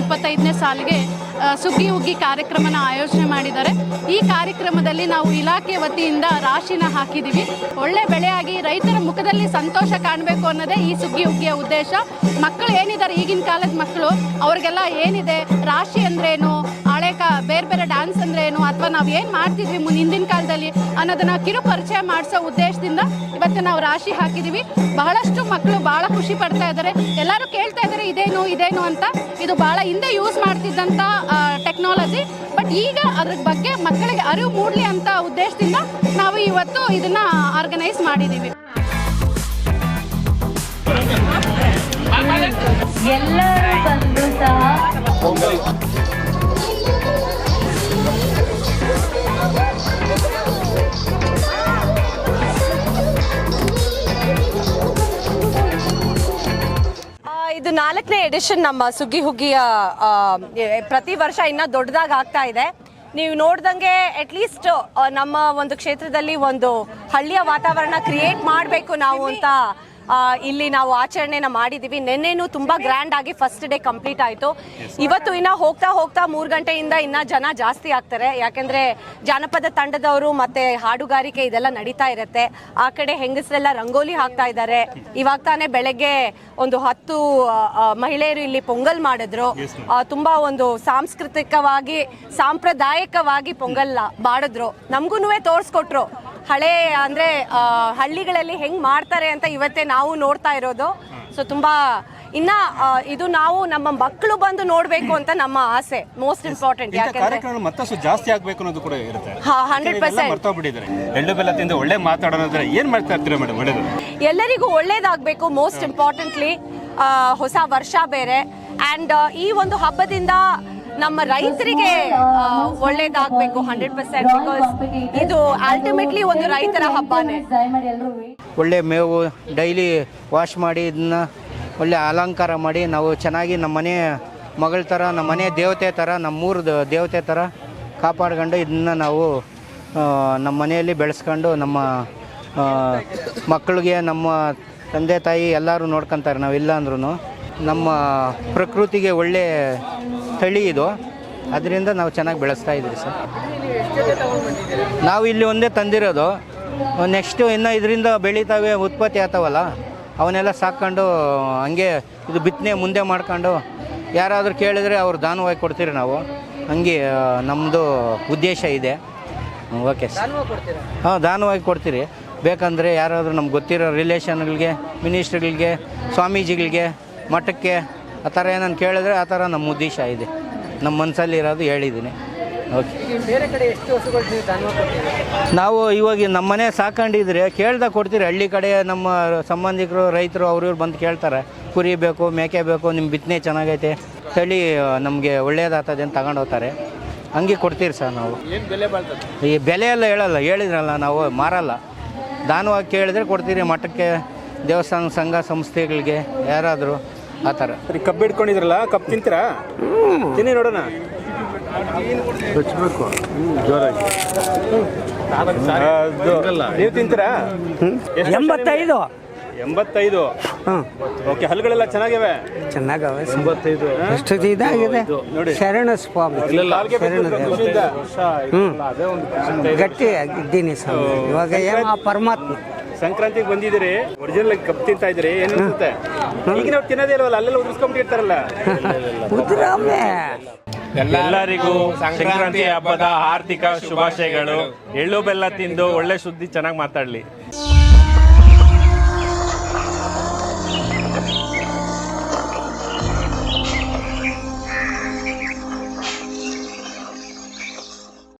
ಇಪ್ಪತ್ತು ಇಪ್ಪತ್ತೈದನೇ ಸಾಲಿಗೆ ಸುಗ್ಗಿ ಹುಗ್ಗಿ ಕಾರ್ಯಕ್ರಮನ ಆಯೋಜನೆ ಮಾಡಿದ್ದಾರೆ. ಈ ಕಾರ್ಯಕ್ರಮದಲ್ಲಿ ನಾವು ಇಲಾಖೆ ವತಿಯಿಂದ ರಾಶಿನ ಹಾಕಿದ್ದೀವಿ. ಒಳ್ಳೆ ಬೆಳೆಯಾಗಿ ರೈತರ ಮುಖದಲ್ಲಿ ಸಂತೋಷ ಕಾಣಬೇಕು ಅನ್ನೋದೇ ಈ ಸುಗ್ಗಿ ಹುಗ್ಗಿಯ ಉದ್ದೇಶ. ಮಕ್ಕಳು ಏನಿದ್ದಾರೆ ಈಗಿನ ಕಾಲದ ಮಕ್ಕಳು? ಅವ್ರಿಗೆಲ್ಲ ಏನಿದೆ? ರಾಶಿ ಅಂದ್ರೇನು? ಹಳೆ ಕಾ, ಬೇರೆ ಬೇರೆ ಡ್ಯಾನ್ಸ್ ಅಂದ್ರೆ ಏನು ಅಥವಾ ನಾವು ಏನು ಮಾಡ್ತಿದ್ವಿ ಮುನ್ ಹಿಂದಿನ ಕಾಲದಲ್ಲಿ ಅನ್ನೋದನ್ನ ಕಿರು ಪರಿಚಯ ಮಾಡಿಸೋ ಉದ್ದೇಶದಿಂದ ಇವತ್ತು ನಾವು ರಾಶಿ ಹಾಕಿದೀವಿ. ಬಹಳಷ್ಟು ಮಕ್ಕಳು ಬಹಳ ಖುಷಿ ಪಡ್ತಾ ಇದ್ದಾರೆ ಎಲ್ಲರೂ ಕೇಳ್ತಾ ಇದ್ದಾರೆ ಇದೇನು ಇದೇನು ಅಂತ. ಇದು ಬಹಳ ಹಿಂದೆ ಯೂಸ್ ಮಾಡ್ತಿದ್ದಂಥ ಟೆಕ್ನಾಲಜಿ ಬಟ್ ಈಗ ಅದ್ರ ಬಗ್ಗೆ ಮಕ್ಕಳಿಗೆ ಅರಿವು ಮೂಡಲಿ ಅಂತ ಉದ್ದೇಶದಿಂದ ನಾವು ಇವತ್ತು ಇದನ್ನ ಆರ್ಗನೈಸ್ ಮಾಡಿದ್ದೀವಿ ಎಲ್ಲರೂ ಬಂದು ಸಹ ನಾಲ್ಕನೇ ಎಡಿಷನ್ ನಮ್ಮ ಸುಗ್ಗಿ ಹುಗ್ಗಿಯ ಪ್ರತಿ ವರ್ಷ ಇನ್ನ ದೊಡ್ಡದಾಗಿ ಆಗ್ತಾ ಇದೆ. ನೀವು ನೋಡ್ದಂಗೆ ಅಟ್ಲೀಸ್ಟ್ ನಮ್ಮ ಒಂದು ಕ್ಷೇತ್ರದಲ್ಲಿ ಒಂದು ಹಳ್ಳಿಯ ವಾತಾವರಣ ಕ್ರಿಯೇಟ್ ಮಾಡಬೇಕು ನಾವು ಅಂತ ಇಲ್ಲಿ ನಾವು ಆಚರಣೆನ ಮಾಡಿದೀವಿ. ನಿನ್ನೆನೂ ತುಂಬಾ ಗ್ರ್ಯಾಂಡ್ ಆಗಿ ಫಸ್ಟ್ ಡೇ ಕಂಪ್ಲೀಟ್ ಆಯ್ತು. ಇವತ್ತು ಇನ್ನ ಹೋಗ್ತಾ ಹೋಗ್ತಾ ಮೂರು ಗಂಟೆಯಿಂದ ಇನ್ನ ಜನ ಜಾಸ್ತಿ ಆಗ್ತಾರೆ. ಯಾಕಂದ್ರೆ ಜಾನಪದ ತಂಡದವರು ಮತ್ತೆ ಹಾಡುಗಾರಿಕೆ ಇದೆಲ್ಲ ನಡೀತಾ ಇರುತ್ತೆ. ಆ ಕಡೆ ಹೆಂಗಸರೆಲ್ಲ ರಂಗೋಲಿ ಹಾಕ್ತಾ ಇದ್ದಾರೆ. ಇವಾಗ ತಾನೇ ಬೆಳಗ್ಗೆ ಒಂದು ಹತ್ತು ಮಹಿಳೆಯರು ಇಲ್ಲಿ ಪೊಂಗಲ್ ಮಾಡಿದ್ರು. ತುಂಬಾ ಒಂದು ಸಾಂಸ್ಕೃತಿಕವಾಗಿ ಸಾಂಪ್ರದಾಯಿಕವಾಗಿ ಪೊಂಗಲ್ ಮಾಡಿದ್ರು. ನಮಗೂ ತೋರಿಸ್ಕೊಟ್ರು. ಹಳೆ ಅಂದ್ರೆ ಹಳ್ಳಿಗಳಲ್ಲಿ ಹೆಂಗ್ ಮಾಡ್ತಾರೆ ಅಂತ ಇವತ್ತೇ ನಾವು ನೋಡ್ತಾ ಇರೋದು. ಸೊ ತುಂಬಾ ಇನ್ನ ಇದು ನಾವು ನಮ್ಮ ಮಕ್ಕಳು ಬಂದು ನೋಡ್ಬೇಕು ಅಂತ ನಮ್ಮ ಆಸೆ ಮೋಸ್ಟ್ ಇಂಪಾರ್ಟೆಂಟ್ ಯಾಕಂದ್ರೆ ಮತ್ತಷ್ಟು ಜಾಸ್ತಿ ಆಗ್ಬೇಕು ಅನ್ನೋದು ಕೂಡ ಇರುತ್ತೆ. ಹಾ ಹಂಡ್ರೆಡ್ ಪರ್ಸೆಂಟ್ ಎಳ್ಳು ಬೆಲ್ಲ ತಿಂದು ಒಳ್ಳೆ ಮಾತಾಡೋದಂದ್ರೆ ಏನ್ ಮಾಡ್ತಾ ಇರ್ತೀರಾ ಮೇಡಮ್ ಒಳ್ಳೇದು ಎಲ್ಲರಿಗೂ ಒಳ್ಳೇದಾಗಬೇಕು ಮೋಸ್ಟ್ ಇಂಪಾರ್ಟೆಂಟ್ಲಿ ಹೊಸ ವರ್ಷ ಬೇರೆ. ಅಂಡ್ ಈ ಒಂದು ಹಬ್ಬದಿಂದ ನಮ್ಮ ರೈತರಿಗೆ ಒಳ್ಳೇದಾಗಬೇಕು ಹಂಡ್ರೆಡ್ ಪರ್ಸೆಂಟ್ ಬಿಕಾಸ್ ಇದು ಅಲ್ಟಿಮೇಟ್ಲಿ ಒಂದು ರೈತರ ಹಬ್ಬನೇ. ಒಳ್ಳೆ ಮೇವು ಡೈಲಿ ವಾಶ್ ಮಾಡಿ, ಇದನ್ನ ಒಳ್ಳೆ ಅಲಂಕಾರ ಮಾಡಿ, ನಾವು ಚೆನ್ನಾಗಿ ನಮ್ಮ ಮನೆ ಮಗಳ ಥರ, ನಮ್ಮ ಮನೆ ದೇವತೆ ಥರ, ನಮ್ಮೂರ ದೇವತೆ ಥರ ಕಾಪಾಡ್ಕೊಂಡು ಇದನ್ನ ನಾವು ನಮ್ಮ ಮನೆಯಲ್ಲಿ ಬೆಳೆಸ್ಕೊಂಡು ನಮ್ಮ ಮಕ್ಕಳಿಗೆ, ನಮ್ಮ ತಂದೆ ತಾಯಿ ಎಲ್ಲರೂ ನೋಡ್ಕೊತಾರೆ ಇಲ್ಲ ಅಂದ್ರೂ ನಮ್ಮ ಪ್ರಕೃತಿಗೆ ಒಳ್ಳೆ ತಳಿ ಇದು. ಅದರಿಂದ ನಾವು ಚೆನ್ನಾಗಿ ಬೆಳೆಸ್ತಾ ಇದ್ದೀವಿ ಸರ್. ನಾವು ಇಲ್ಲಿ ಒಂದೇ ತಂದಿರೋದು. ನೆಕ್ಸ್ಟು ಇನ್ನು ಇದರಿಂದ ಬೆಳೀತಾವೆ ಉತ್ಪತ್ತಿ ಆಗ್ತಾವಲ್ಲ ಅವನ್ನೆಲ್ಲ ಸಾಕೊಂಡು ಹಂಗೆ ಇದು ಬಿತ್ತನೆ ಮುಂದೆ ಮಾಡ್ಕೊಂಡು ಯಾರಾದರೂ ಕೇಳಿದರೆ ಅವ್ರು ದಾನವಾಗಿ ಕೊಡ್ತೀರಿ ನಾವು. ಹಂಗೆ ನಮ್ಮದು ಉದ್ದೇಶ ಇದೆ. ಓಕೆ ಸರ್ ಹಾಂ ದಾನವಾಗಿ ಕೊಡ್ತೀರಿ. ಬೇಕಂದರೆ ಯಾರಾದರೂ ನಮ್ಗೆ ಗೊತ್ತಿರೋ ರಿಲೇಷನ್ಗಳಿಗೆ ಮಿನಿಸ್ಟ್ರ್ಗಳಿಗೆ ಸ್ವಾಮೀಜಿಗಳಿಗೆ ಮಠಕ್ಕೆ ಆ ಥರ ಏನನ್ನು ಕೇಳಿದ್ರೆ ಆ ಥರ ನಮ್ಮ ಉದ್ದೇಶ ಇದೆ. ನಮ್ಮ ಮನಸ್ಸಲ್ಲಿ ಇರೋದು ಹೇಳಿದ್ದೀನಿ. ಓಕೆ ಬೇರೆ ಕಡೆ ಎಷ್ಟು ಹಸುಗಳು ನಾವು ಇವಾಗ ನಮ್ಮ ಮನೆ ಸಾಕೊಂಡಿದ್ರೆ ಕೇಳ್ದಾಗ ಕೊಡ್ತೀರಿ. ಹಳ್ಳಿ ಕಡೆ ನಮ್ಮ ಸಂಬಂಧಿಕರು ರೈತರು ಅವ್ರ ಇವ್ರು ಬಂದು ಕೇಳ್ತಾರೆ. ಕುರಿ ಬೇಕು ಮೇಕೆ ಬೇಕು ನಿಮ್ಮ ಬಿತ್ತನೆ ಚೆನ್ನಾಗೈತೆ. ತಳಿ ನಮಗೆ ಒಳ್ಳೇದಾಗ್ತದೆ ಅಂತ ತಗೊಂಡು ಹೋಗ್ತಾರೆ. ಹಂಗೆ ಕೊಡ್ತೀರಿ ಸರ್ ನಾವು. ಈ ಬೆಲೆ ಎಲ್ಲ ಹೇಳಲ್ಲ ಹೇಳಿದ್ರಲ್ಲ ನಾವು ಮಾರಲ್ಲ. ದಾನವಾಗಿ ಕೇಳಿದ್ರೆ ಕೊಡ್ತೀರಿ ಮಠಕ್ಕೆ ದೇವಸ್ಥಾನ ಸಂಘ ಸಂಸ್ಥೆಗಳಿಗೆ ಯಾರಾದರೂ. ಆ ಥರ. ಸರಿ ಕಬ್ಬು ಹಿಡ್ಕೊಂಡಿದ್ರಲ್ಲ ಕಬ್ಬು ತಿಂತೀರಾ? ತಿನ್ನಿ ನೋಡೋಣ. ಜೋರಾಗಿ. ನೀವು ತಿಂತೀರಾ? ಎಷ್ಟು ಎಂಬತ್ತೈದು. ಎಂಬತ್ತೈದು? ಹ್ಞೂ ಓಕೆ ಹಲ್ಗಳೆಲ್ಲ ಚೆನ್ನಾಗಿವೆ? ಚೆನ್ನಾಗವೆ ಎಂಬತ್ತೈದು. ಎಷ್ಟು ಇದಾಗಿದೆ? ನೋಡಿ. ಶರಣ ಸ್ವಾಮಿ ಶರಣ ಖುಷಿಯಿಂದ. ಹ್ಞೂ ಗಟ್ಟಿ ಇದ್ದೀನಿ ಸ್ವಾಮಿ. ಇವಾಗ ಏನ ಆ ಪರಮಾತ್ಮ? ಸಂಕ್ರಾಂತಿಗೆ ಬಂದಿದ್ದೀರಿ? ಒರಿಜಿನಲ್ ಕಪ್ ತಿಂತಾ ಇದ್ದೀರಿ ಏನ್ ಅನ್ಸುತ್ತೆ? ಈಗ ನಾವು ತಿನ್ನೋದೇ ಇಲ್ವಲ್ಲ ಅಲ್ಲೆಲ್ಲ ಉದ್ರಿಸ್ಕೊಂಡ್ಬಿಟ್ಟಿರ್ತಾರಲ್ಲ ಎಲ್ಲರಿಗೂ ಸಂಕ್ರಾಂತಿ ಹಬ್ಬದ ಆರ್ಥಿಕ ಶುಭಾಶಯಗಳು. ಎಳ್ಳು ಬೆಲ್ಲ ತಿಂದು ಒಳ್ಳೆ ಸುದ್ದಿ ಚೆನ್ನಾಗಿ ಮಾತಾಡ್ಲಿ.